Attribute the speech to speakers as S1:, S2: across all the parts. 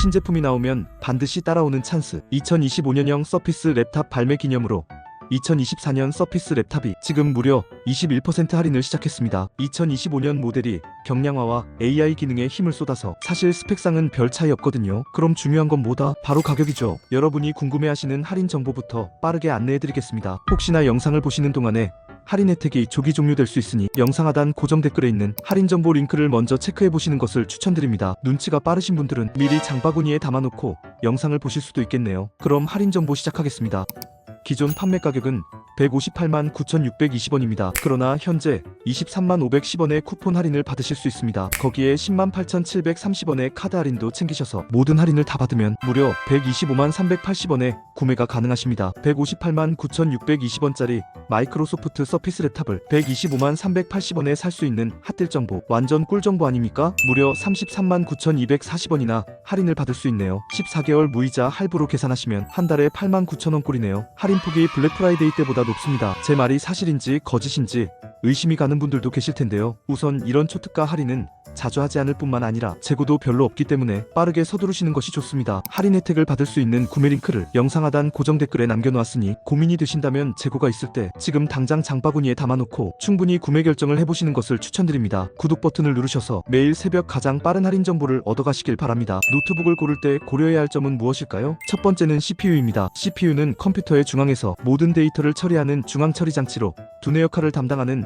S1: 신제품이 나오면 반드시 따라오는 찬스. 2025년형 서피스 랩탑 발매 기념으로 2024년 서피스 랩탑이 지금 무려 21% 할인을 시작했습니다. 2025년 모델이 경량화와 AI 기능에 힘을 쏟아서 사실 스펙상은 별 차이 없거든요. 그럼 중요한 건 뭐다? 바로 가격이죠. 여러분이 궁금해하시는 할인 정보부터 빠르게 안내해드리겠습니다. 혹시나 영상을 보시는 동안에 할인 혜택이 조기 종료될 수 있으니 영상 하단 고정 댓글에 있는 할인 정보 링크를 먼저 체크해 보시는 것을 추천드립니다. 눈치가 빠르신 분들은 미리 장바구니에 담아놓고 영상을 보실 수도 있겠네요. 그럼 할인 정보 시작하겠습니다. 기존 판매 가격은 158만 9,620원입니다. 그러나 현재 23만 510원의 쿠폰 할인을 받으실 수 있습니다. 거기에 10만 8,730원의 카드 할인도 챙기셔서 모든 할인을 다 받으면 무려 125만 380원에 구매가 가능하십니다. 158만 9,620원짜리 마이크로소프트 서피스 랩탑을 125만 380원에 살 수 있는 핫딜 정보 완전 꿀 정보 아닙니까? 무려 33만 9,240원이나 할인을 받을 수 있네요. 14개월 무이자 할부로 계산하시면 한 달에 8만 9천원 꼴이네요. 할인 폭이 블랙 프라이데이 때보다 높습니다. 제 말이 사실인지 거짓인지 의심이 가는 분들도 계실 텐데요. 우선 이런 초특가 할인은 자주 하지 않을 뿐만 아니라 재고도 별로 없기 때문에 빠르게 서두르시는 것이 좋습니다. 할인 혜택을 받을 수 있는 구매 링크를 영상 하단 고정 댓글에 남겨놓았으니 고민이 되신다면 재고가 있을 때 지금 당장 장바구니에 담아놓고 충분히 구매 결정을 해보시는 것을 추천드립니다. 구독 버튼을 누르셔서 매일 새벽 가장 빠른 할인 정보를 얻어가시길 바랍니다. 노트북을 고를 때 고려해야 할 점은 무엇일까요? 첫 번째는 CPU입니다. CPU는 컴퓨터의 중앙에서 모든 데이터를 처리하는 중앙 처리 장치로 두뇌 역할을 담당하는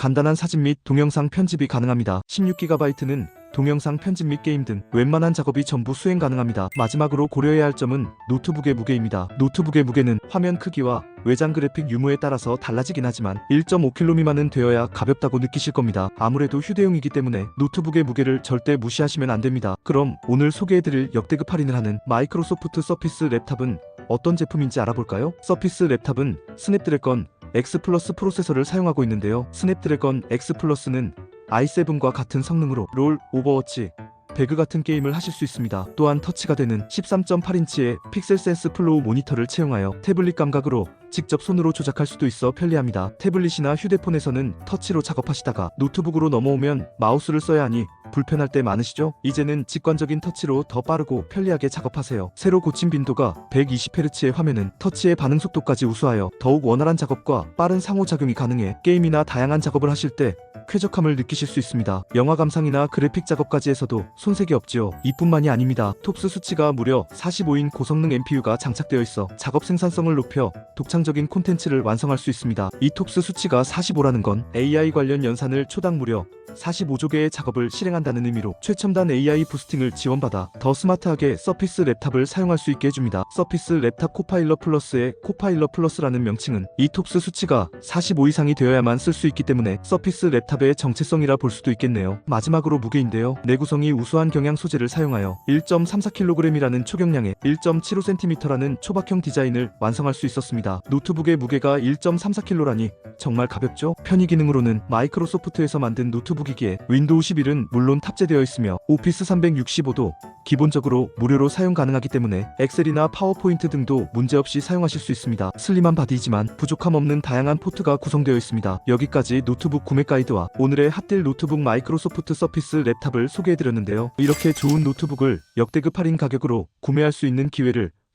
S1: 간단한 사진 및 동영상 편집이 가능합니다. 16GB는 동영상 편집 및 게임 등 웬만한 작업이 전부 수행 가능합니다. 마지막으로 고려해야 할 점은 노트북의 무게입니다. 노트북의 무게는 화면 크기와 외장 그래픽 유무에 따라서 달라지긴 하지만 1.5kg 미만은 되어야 가볍다고 느끼실 겁니다. 아무래도 휴대용이기 때문에 노트북의 무게를 절대 무시하시면 안 됩니다. 그럼 오늘 소개해드릴 역대급 할인을 하는 마이크로소프트 서피스 랩탑은 어떤 제품인지 알아볼까요? 서피스 랩탑은 스냅드래건 X 플러스 프로세서를 사용하고 있는데요. 스냅드래건 X 플러스는 i7과 같은 성능으로 롤, 오버워치, 배그 같은 게임을 하실 수 있습니다. 또한 터치가 되는 13.8인치의 픽셀 센스 플로우 모니터를 채용하여 태블릿 감각으로 직접 손으로 조작할 수도 있어 편리합니다. 태블릿이나 휴대폰에서는 터치로 작업하시다가 노트북으로 넘어오면 마우스를 써야 하니 불편할 때 많으시죠? 이제는 직관적인 터치로 더 빠르고 편리하게 작업하세요. 새로 고친 빈도가 120Hz의 화면은 터치의 반응 속도까지 우수하여 더욱 원활한 작업과 빠른 상호작용이 가능해 게임이나 다양한 작업을 하실 때 쾌적함을 느끼실 수 있습니다. 영화 감상이나 그래픽 작업까지 해서도 손색이 없지요. 이뿐만이 아닙니다. 톱스 수치가 무려 45인 고성능 NPU가 장착되어 있어 작업 생산성을 높여 독창 적인 콘텐츠를 완성할 수 있습니다. 이 톱스 수치가 45라는 건 AI 관련 연산을 초당 무려 45조 개의 작업을 실행한다는 의미로 최첨단 AI 부스팅을 지원받아 더 스마트하게 서피스 랩탑을 사용할 수 있게 해줍니다. 서피스 랩탑 코파일러 플러스의 코파일러 플러스라는 명칭은 이 톱스 수치가 45 이상이 되어야만 쓸 수 있기 때문에 서피스 랩탑의 정체성이라 볼 수도 있겠네요. 마지막으로 무게인데요. 내구성이 우수한 경양 소재를 사용하여 1.34kg이라는 초경량에 1.75cm라는 초박형 디자인을 완성할 수 있었습니다. 노트북의 무게가 1.34kg라니 정말 가볍죠? 편의 기능으로는 마이크로소프트에서 만든 노트북이기에 윈도우 11은 물론 탑재되어 있으며 오피스 365도 기본적으로 무료로 사용 가능하기 때문에 엑셀이나 파워포인트 등도 문제없이 사용하실 수 있습니다. 슬림한 바디이지만 부족함 없는 다양한 포트가 구성되어 있습니다. 여기까지 노트북 구매 가이드와 오늘의 핫딜 노트북 마이크로소프트 서피스 랩탑을 소개해드렸는데요. 이렇게 좋은 노트북을 역대급 할인 가격으로 구매할 수 있는 기회를